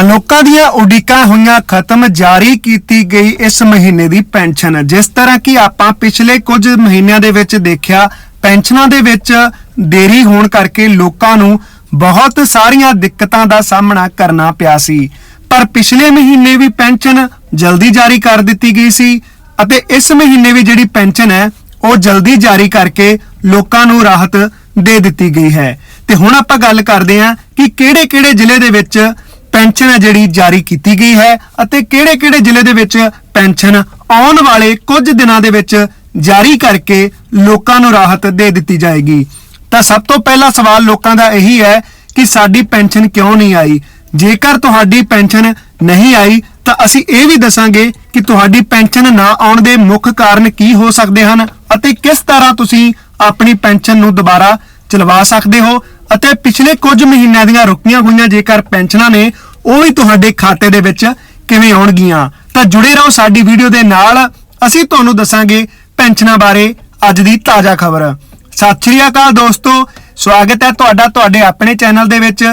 ਤਾਂ ਲੋਕਾਂ ਦੀਆਂ ਉਡੀਕਾਂ ਹੋਈਆਂ ਖਤਮ ਜਾਰੀ ਕੀਤੀ ਗਈ ਇਸ ਮਹੀਨੇ ਦੀ ਪੈਨਸ਼ਨ। ਜਿਸ ਤਰ੍ਹਾਂ ਕਿ ਆਪਾਂ ਪਿਛਲੇ ਕੁਝ ਮਹੀਨਿਆਂ ਦੇ ਵਿੱਚ ਦੇਖਿਆ, ਪੈਨਸ਼ਨਾਂ ਦੇ ਵਿੱਚ ਦੇਰੀ ਹੋਣ ਕਰਕੇ ਲੋਕਾਂ ਨੂੰ ਬਹੁਤ ਸਾਰੀਆਂ ਦਿੱਕਤਾਂ ਦਾ ਸਾਹਮਣਾ ਕਰਨਾ ਪਿਆ ਸੀ। ਪਰ ਪਿਛਲੇ ਮਹੀਨੇ ਵੀ ਪੈਨਸ਼ਨ ਜਲਦੀ ਜਾਰੀ ਕਰ ਦਿੱਤੀ ਗਈ ਸੀ ਅਤੇ ਇਸ ਮਹੀਨੇ ਵੀ ਜਿਹੜੀ ਪੈਨਸ਼ਨ ਹੈ, ਉਹ ਜਲਦੀ ਜਾਰੀ ਕਰਕੇ ਲੋਕਾਂ ਨੂੰ ਰਾਹਤ ਦੇ ਦਿੱਤੀ ਗਈ ਹੈ। ਤੇ ਹੁਣ ਆਪਾਂ ਗੱਲ ਕਰਦੇ ਹਾਂ ਕਿ ਕਿਹੜੇ-ਕਿਹੜੇ ਜ਼ਿਲ੍ਹੇ ਦੇ ਵਿੱਚ ਪੈਨਸ਼ਨ ਹੈ ਜਿਹੜੀ ਜਾਰੀ ਕੀਤੀ ਗਈ ਹੈ ਅਤੇ ਕਿਹੜੇ-ਕਿਹੜੇ ਜ਼ਿਲ੍ਹੇ ਦੇ ਵਿੱਚ ਪੈਨਸ਼ਨ ਆਉਣ ਵਾਲੇ ਕੁਝ ਦਿਨਾਂ ਦੇ ਵਿੱਚ ਜਾਰੀ ਕਰਕੇ ਲੋਕਾਂ ਨੂੰ ਰਾਹਤ ਦੇ ਦਿੱਤੀ ਜਾਏਗੀ। ਤਾਂ ਸਭ ਤੋਂ ਪਹਿਲਾ ਸਵਾਲ ਲੋਕਾਂ ਦਾ ਇਹੀ ਹੈ ਕਿ ਸਾਡੀ ਪੈਨਸ਼ਨ ਕਿਉਂ ਨਹੀਂ ਆਈ? ਜੇਕਰ ਤੁਹਾਡੀ ਪੈਨਸ਼ਨ ਨਹੀਂ ਆਈ, ਤਾਂ ਅਸੀਂ ਇਹ ਵੀ ਦੱਸਾਂਗੇ ਕਿ ਤੁਹਾਡੀ ਪੈਨਸ਼ਨ ਨਾ ਆਉਣ ਦੇ ਮੁੱਖ ਕਾਰਨ ਕੀ ਹੋ ਸਕਦੇ ਹਨ ਅਤੇ ਕਿਸ ਤਰ੍ਹਾਂ ਤੁਸੀਂ ਆਪਣੀ ਪੈਨਸ਼ਨ ਨੂੰ ਦੁਬਾਰਾ ਚਲਵਾ ਸਕਦੇ ਹੋ ਅਤੇ ਪਿਛਲੇ ਕੁਝ ਮਹੀਨਿਆਂ ਦੀਆਂ ਰੁਕੀਆਂ ਹੋਈਆਂ ਜੇਕਰ ਪੈਨਸ਼ਨਾਂ ਨੇ ਉਹ ਵੀ ਤੁਹਾਡੇ ਖਾਤੇ ਦੇ ਵਿੱਚ ਕਿਵੇਂ ਆਉਣਗੀਆਂ? ਤਾਂ ਜੁੜੇ ਰਹੋ ਸਾਡੀ ਵੀਡੀਓ ਦੇ ਨਾਲ। ਅਸੀਂ ਤੁਹਾਨੂੰ ਦੱਸਾਂਗੇ ਪੈਨਸ਼ਨਾਂ ਬਾਰੇ ਅੱਜ ਦੀ ਤਾਜ਼ਾ ਖਬਰ। ਸਤਿ ਸ਼੍ਰੀ ਅਕਾਲ ਦੋਸਤੋ। ਸਵਾਗਤ ਹੈ ਤੁਹਾਡਾ ਤੁਹਾਡੇ ਆਪਣੇ ਚੈਨਲ ਦੇ ਵਿੱਚ।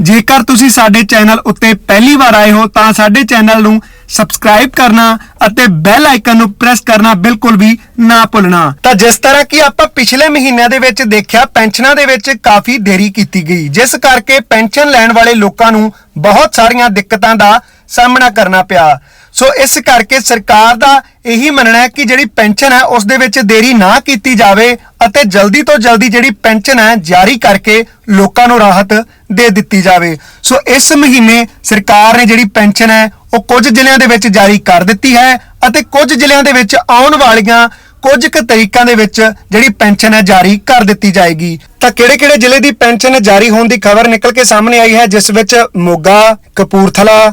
ਜੇਕਰ ਤੁਸੀਂ ਸਾਡੇ ਚੈਨਲ ਉੱਤੇ ਪਹਿਲੀ ਵਾਰ ਆਏ ਹੋ, ਤਾਂ ਸਾਡੇ ਚੈਨਲ ਨੂੰ ਸਬਸਕ੍ਰਾਈਬ ਕਰਨਾ ਅਤੇ ਬੈਲ ਆਈਕਨ ਨੂੰ ਪ੍ਰੈਸ ਕਰਨਾ ਬਿਲਕੁਲ ਵੀ ਨਾ ਭੁੱਲਣਾ। ਤਾਂ ਜਿਸ ਤਰ੍ਹਾਂ ਕਿ ਆਪਾਂ ਪਿਛਲੇ ਮਹੀਨਿਆਂ ਦੇ ਵਿੱਚ ਦੇਖਿਆ, ਪੈਨਸ਼ਨਾਂ ਦੇ ਵਿੱਚ ਕਾਫੀ ਦੇਰੀ ਕੀਤੀ ਗਈ, ਜਿਸ ਕਰਕੇ ਪੈਨਸ਼ਨ ਲੈਣ ਵਾਲੇ ਲੋਕਾਂ ਨੂੰ ਬਹੁਤ ਸਾਰੀਆਂ ਦਿੱਕਤਾਂ ਦਾ ਸਾਹਮਣਾ ਕਰਨਾ ਪਿਆ। ਸੋ ਇਸ ਕਰਕੇ ਸਰਕਾਰ ਦਾ ਇਹੀ ਮੰਨਣਾ ਹੈ ਕਿ ਜਿਹੜੀ ਪੈਨਸ਼ਨ ਹੈ ਉਸ ਦੇ ਵਿੱਚ ਦੇਰੀ ਨਾ ਕੀਤੀ ਜਾਵੇ ਅਤੇ ਜਲਦੀ ਤੋਂ ਜਲਦੀ ਜਿਹੜੀ ਪੈਨਸ਼ਨ ਹੈ ਜਾਰੀ ਕਰਕੇ ਲੋਕਾਂ ਨੂੰ ਰਾਹਤ ਦੇ ਦਿੱਤੀ ਜਾਵੇ। ਸੋ ਇਸ ਮਹੀਨੇ ਸਰਕਾਰ ਨੇ ਜਿਹੜੀ ਪੈਨਸ਼ਨ ਹੈ ਉਹ ਕੁਝ ਜ਼ਿਲ੍ਹਿਆਂ ਦੇ ਵਿੱਚ ਜਾਰੀ ਕਰ ਦਿੱਤੀ ਹੈ ਅਤੇ ਕੁਝ ਜ਼ਿਲ੍ਹਿਆਂ ਦੇ ਵਿੱਚ ਆਉਣ ਵਾਲੀਆਂ ਕੁਝ ਕੁ ਤਰੀਕਾਂ ਦੇ ਵਿੱਚ ਜਿਹੜੀ ਪੈਨਸ਼ਨ ਹੈ ਜਾਰੀ ਕਰ ਦਿੱਤੀ ਜਾਏਗੀ। ਤਾਂ ਕਿਹੜੇ-ਕਿਹੜੇ ਜ਼ਿਲ੍ਹੇ ਦੀ ਪੈਨਸ਼ਨ ਜਾਰੀ ਹੋਣ ਦੀ ਖਬਰ ਨਿਕਲ ਕੇ ਸਾਹਮਣੇ ਆਈ ਹੈ, ਜਿਸ ਵਿੱਚ ਮੋਗਾ, ਕਪੂਰਥਲਾ,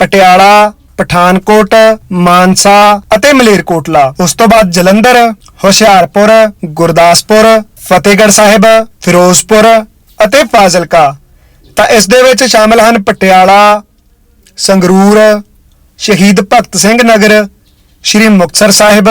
ਪਟਿਆਲਾ ਪਠਾਨਕੋਟ, ਮਾਨਸਾ ਅਤੇ ਮਲੇਰਕੋਟਲਾ। ਉਸ ਤੋਂ ਬਾਅਦ ਜਲੰਧਰ, ਹੁਸ਼ਿਆਰਪੁਰ, ਗੁਰਦਾਸਪੁਰ, ਫਤਿਹਗੜ੍ਹ ਸਾਹਿਬ, ਫਿਰੋਜ਼ਪੁਰ ਅਤੇ ਫਾਜ਼ਿਲਕਾ। ਤਾਂ ਇਸ ਦੇ ਵਿੱਚ ਸ਼ਾਮਲ ਹਨ ਪਟਿਆਲਾ, ਸੰਗਰੂਰ, ਸ਼ਹੀਦ ਭਗਤ ਸਿੰਘ ਨਗਰ, ਸ਼੍ਰੀ ਮੁਕਤਸਰ ਸਾਹਿਬ,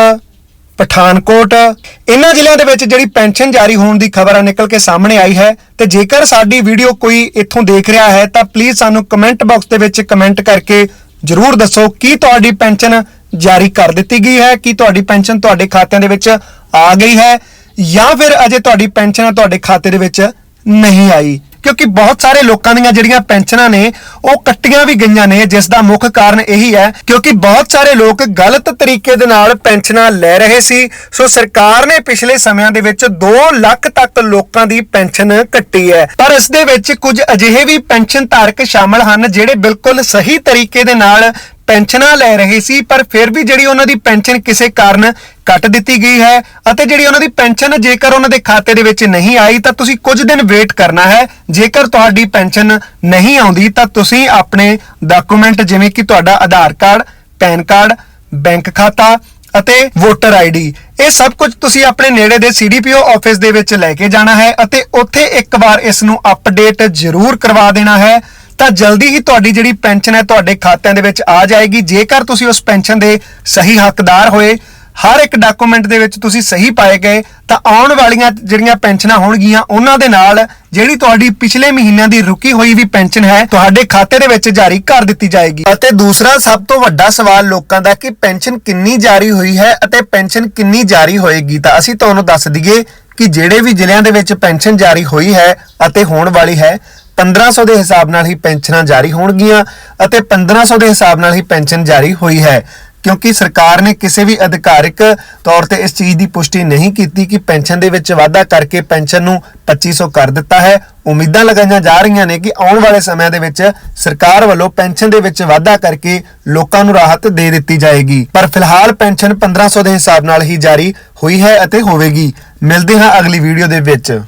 ਪਠਾਨਕੋਟ। ਇਹਨਾਂ ਜ਼ਿਲ੍ਹਿਆਂ ਦੇ ਵਿੱਚ ਜਿਹੜੀ ਪੈਨਸ਼ਨ ਜਾਰੀ ਹੋਣ ਦੀ ਖਬਰ ਆ ਨਿਕਲ ਕੇ ਸਾਹਮਣੇ ਆਈ ਹੈ ਤੇ ਜੇਕਰ ਸਾਡੀ ਵੀਡੀਓ ਕੋਈ ਇੱਥੋਂ ਦੇਖ ਰਿਹਾ ਹੈ ਤਾਂ ਪਲੀਜ਼ ਸਾਨੂੰ ਕਮੈਂਟ ਬਾਕਸ ਦੇ ਵਿੱਚ ਕਮੈਂਟ ਕਰਕੇ ਜਰੂਰ ਦੱਸੋ ਕੀ ਤੁਹਾਡੀ ਪੈਨਸ਼ਨ ਜਾਰੀ ਕਰ ਦਿੱਤੀ ਗਈ ਹੈ? ਕੀ ਤੁਹਾਡੀ ਪੈਨਸ਼ਨ ਤੁਹਾਡੇ ਖਾਤਿਆਂ ਦੇ ਵਿੱਚ ਆ ਗਈ ਹੈ? ਜਾਂ ਫਿਰ ਅਜੇ ਤੁਹਾਡੀ ਪੈਨਸ਼ਨ ਤੁਹਾਡੇ ਖਾਤੇ ਦੇ ਵਿੱਚ ਨਹੀਂ ਆਈ? ਕਿਉਂਕਿ ਬਹੁਤ ਸਾਰੇ ਲੋਕਾਂ ਦੀਆਂ ਜਿਹੜੀਆਂ ਪੈਨਸ਼ਨਾਂ ਨੇ, ਉਹ ਕੱਟੀਆਂ ਵੀ ਗਈਆਂ ਨੇ, ਜਿਸ ਦਾ ਮੁੱਖ ਕਾਰਨ ਇਹੀ ਹੈ, ਕਿਉਂਕਿ ਬਹੁਤ ਸਾਰੇ ਲੋਕ ਗਲਤ ਤਰੀਕੇ ਦੇ ਨਾਲ ਪੈਨਸ਼ਨਾਂ ਲੈ ਰਹੇ ਸੀ। ਸੋ ਸਰਕਾਰ ਨੇ ਪਿਛਲੇ ਸਮਿਆਂ ਦੇ ਵਿੱਚ 2 ਲੱਖ ਤੱਕ ਲੋਕਾਂ ਦੀ ਪੈਨਸ਼ਨ ਕੱਟੀ ਹੈ। ਪਰ ਇਸ ਦੇ ਵਿੱਚ ਕੁਝ ਅਜਿਹੇ ਵੀ ਪੈਨਸ਼ਨ ਧਾਰਕ ਸ਼ਾਮਲ ਹਨ, ਜਿਹੜੇ ਬਿਲਕੁਲ ਸਹੀ ਤਰੀਕੇ ਦੇ ਨਾਲ ਪੈਨਸ਼ਨਾਂ ਲੈ ਰਹੇ ਸੀ, ਪਰ ਫਿਰ ਵੀ ਜਿਹੜੀ ਉਹਨਾਂ ਦੀ ਪੈਨਸ਼ਨ ਕਿਸੇ ਕਾਰਨ ਕੱਟ ਦਿੱਤੀ ਗਈ ਹੈ ਅਤੇ ਜਿਹੜੀ ਉਹਨਾਂ ਦੀ ਪੈਨਸ਼ਨ ਜੇਕਰ ਉਹਨਾਂ ਦੇ ਖਾਤੇ ਦੇ ਵਿੱਚ ਨਹੀਂ ਆਈ, ਤਾਂ ਤੁਸੀਂ ਕੁਝ ਦਿਨ ਵੇਟ ਕਰਨਾ ਹੈ। ਜੇਕਰ ਤੁਹਾਡੀ ਪੈਨਸ਼ਨ ਨਹੀਂ ਆਉਂਦੀ, ਤਾਂ ਤੁਸੀਂ ਆਪਣੇ ਡਾਕੂਮੈਂਟ ਜਿਵੇਂ ਕਿ ਤੁਹਾਡਾ Aadhaar card, PAN card, bank ਖਾਤਾ ਅਤੇ ਵੋਟਰ ਆਈਡੀ, ਇਹ ਸਭ ਕੁਝ ਤੁਸੀਂ ਆਪਣੇ ਨੇੜੇ ਦੇ ਸੀਡੀਪੀਓ ਆਫਿਸ ਦੇ ਵਿੱਚ ਲੈ ਕੇ ਜਾਣਾ ਹੈ ਅਤੇ ਉੱਥੇ ਇੱਕ ਵਾਰ ਇਸ ਨੂੰ ਅਪਡੇਟ ਜ਼ਰੂਰ ਕਰਵਾ ਦੇਣਾ ਹੈ। ਤਾਂ ਜਲਦੀ ਹੀ ਤੁਹਾਡੀ ਜਿਹੜੀ ਪੈਨਸ਼ਨ ਹੈ ਤੁਹਾਡੇ ਖਾਤਿਆਂ ਦੇ ਵਿੱਚ ਆ ਜਾਏਗੀ। ਜੇਕਰ ਤੁਸੀਂ ਉਸ ਪੈਨਸ਼ਨ ਦੇ ਸਹੀ ਹੱਕਦਾਰ ਹੋਏ, ਹਰ ਇੱਕ ਡਾਕੂਮੈਂਟ ਦੇ ਵਿੱਚ ਤੁਸੀਂ ਸਹੀ ਪਾਏ ਗਏ, ਤਾਂ ਆਉਣ ਵਾਲੀਆਂ ਜਿਹੜੀਆਂ ਪੈਨਸ਼ਨਾਂ ਹੋਣਗੀਆਂ, ਉਹਨਾਂ ਦੇ ਨਾਲ ਜਿਹੜੀ ਤੁਹਾਡੀ ਪਿਛਲੇ ਮਹੀਨਿਆਂ ਦੀ ਰੁਕੀ ਹੋਈ ਵੀ ਪੈਨਸ਼ਨ ਹੈ, ਤੁਹਾਡੇ ਖਾਤੇ ਦੇ ਵਿੱਚ ਜਾਰੀ ਕਰ ਦਿੱਤੀ ਜਾਏਗੀ। ਅਤੇ ਦੂਸਰਾ ਸਭ ਤੋਂ ਵੱਡਾ ਸਵਾਲ ਲੋਕਾਂ ਦਾ ਕਿ ਪੈਨਸ਼ਨ ਕਿੰਨੀ ਜਾਰੀ ਹੋਈ ਹੈ ਅਤੇ ਪੈਨਸ਼ਨ ਕਿੰਨੀ ਜਾਰੀ ਹੋਏਗੀ? ਤਾਂ ਅਸੀਂ ਤੁਹਾਨੂੰ ਦੱਸ ਦਈਏ ਕਿ ਜਿਹੜੇ ਵੀ ਜ਼ਿਲ੍ਹਿਆਂ ਦੇ ਵਿੱਚ ਪੈਨਸ਼ਨ ਜਾਰੀ ਹੋਈ ਹੈ ਅਤੇ ਹੋਣ ਵਾਲੀ ਹੈ 1500 ਦੇ ਹਿਸਾਬ ਨਾਲ ਹੀ ਪੈਨਸ਼ਨਾਂ ਜਾਰੀ ਹੋਣਗੀਆਂ ਅਤੇ 1500 ਦੇ ਹਿਸਾਬ ਨਾਲ ਹੀ ਪੈਨਸ਼ਨ ਜਾਰੀ ਹੋਈ ਹੈ। ਕਿਉਂਕਿ ਸਰਕਾਰ ਨੇ ਕਿਸੇ ਵੀ ਅਧਿਕਾਰਿਕ ਤੌਰ ਤੇ ਇਸ ਚੀਜ਼ ਦੀ ਪੁਸ਼ਟੀ ਨਹੀਂ ਕੀਤੀ ਕਿ ਪੈਨਸ਼ਨ ਦੇ ਵਿੱਚ ਵਾਧਾ ਕਰਕੇ ਪੈਨਸ਼ਨ ਨੂੰ 2500 ਕਰ ਦਿੱਤਾ ਹੈ। ਉਮੀਦਾਂ ਲਗਾਈਆਂ ਜਾ ਰਹੀਆਂ ਨੇ ਕਿ ਆਉਣ ਵਾਲੇ ਸਮਿਆਂ ਦੇ ਵਿੱਚ ਸਰਕਾਰ ਵੱਲੋਂ ਪੈਨਸ਼ਨ ਦੇ ਵਿੱਚ ਵਾਧਾ ਕਰਕੇ ਲੋਕਾਂ ਨੂੰ ਰਾਹਤ ਦੇ ਦਿੱਤੀ ਜਾਏਗੀ। ਪਰ ਫਿਲਹਾਲ ਪੈਨਸ਼ਨ 1500 ਦੇ ਹਿਸਾਬ ਨਾਲ ਹੀ ਜਾਰੀ ਹੋਈ ਹੈ ਅਤੇ ਹੋਵੇਗੀ। ਮਿਲਦੇ ਹਾਂ ਅਗਲੀ ਵੀਡੀਓ ਦੇ ਵਿੱਚ।